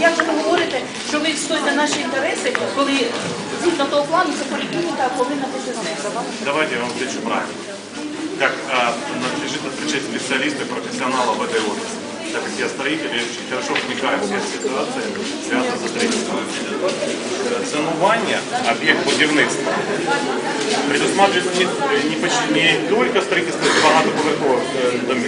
як ви говорите, що ви відстоїте наші інтереси, коли згідно того плану, це поліклініка повинна бути знесена? Давайте я вам отвечу правильно. Как а, надлежит отвечать специалисты, профессионалы в этой области. Так как я строитель, я очень хорошо вникаю в все ситуации, связанные со строительством. Замывание объект будівництва предусматривает не, не, поч- не только строительство багатоповерховых э, домов,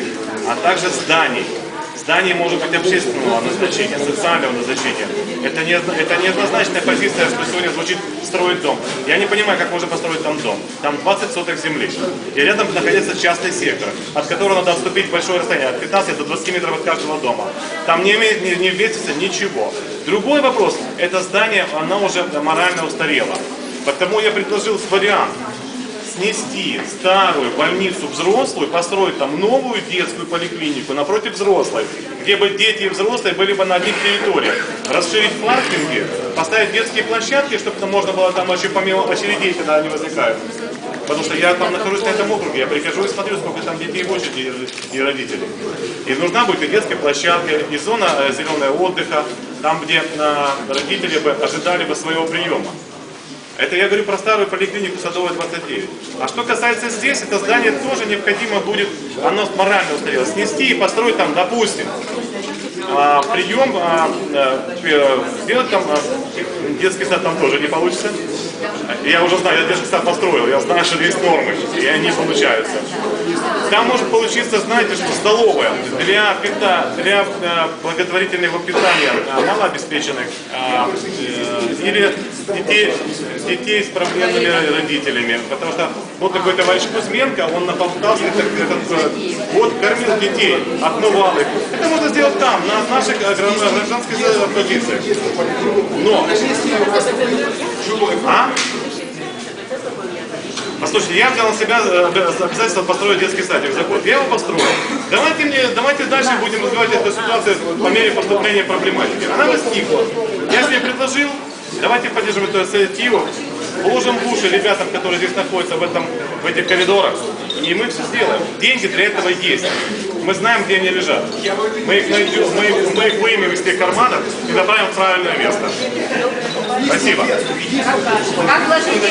а также зданий. Здание может быть общественного назначения, социального назначения. Это не, это неоднозначная позиция, что сегодня звучит строить дом. Я не понимаю, как можно построить там дом. Там 20 соток земли. И рядом находится частный сектор, от которого надо отступить большое расстояние, от 15 до 20 метров от каждого дома. Там не, имеет, не, не вместится ничего. Другой вопрос, это здание, оно уже морально устарело. Потому я предложил вариант снести старую больницу взрослую, построить там новую детскую поликлинику напротив взрослой, где бы дети и взрослые были бы на одних территориях, расширить паркинги, поставить детские площадки, чтобы там можно было там еще помимо очередей, когда они возникают. Потому что я там нахожусь на этом округе, я прихожу и смотрю, сколько там детей в очереди и родителей. И нужна будет и детская площадка, и зона э, зеленого отдыха, там, где э, родители бы ожидали бы своего приема. Это я говорю про старую поликлинику Садовая 29. А что касается здесь, это здание тоже необходимо будет, оно морально устарело, снести и построить там, допустим, а, прием, а, а, э, сделать там, а, детский сад там тоже не получится. Я уже знаю, я детский сад построил, я знаю, что есть нормы, и они получаются. Там может получиться, знаете, что столовая для пита, для э, благотворительного питания э, малообеспеченных э, э, или детей, детей с проблемными родителями. Потому что вот такой товарищ Кузьменко, он на Полтавской так, этот, год кормил детей, отмывал их. Это можно сделать там, на гра- гражданской позиции. Но... А? Послушайте, я взял на себя э, обязательство построить детский садик за. Я его построил. Давайте, мне, давайте дальше будем развивать эту ситуацию по мере поступления проблематики. Она возникла. Я себе предложил, давайте поддержим эту инициативу, вложим в уши ребятам, которые здесь находятся в, этом, в этих коридорах, и мы все сделаем. Деньги для этого есть. Мы знаем, где они лежат. Мы их, найдем, мы, их- мы их выемем из тех карманов и направим в правильное место. Спасибо. Как вложить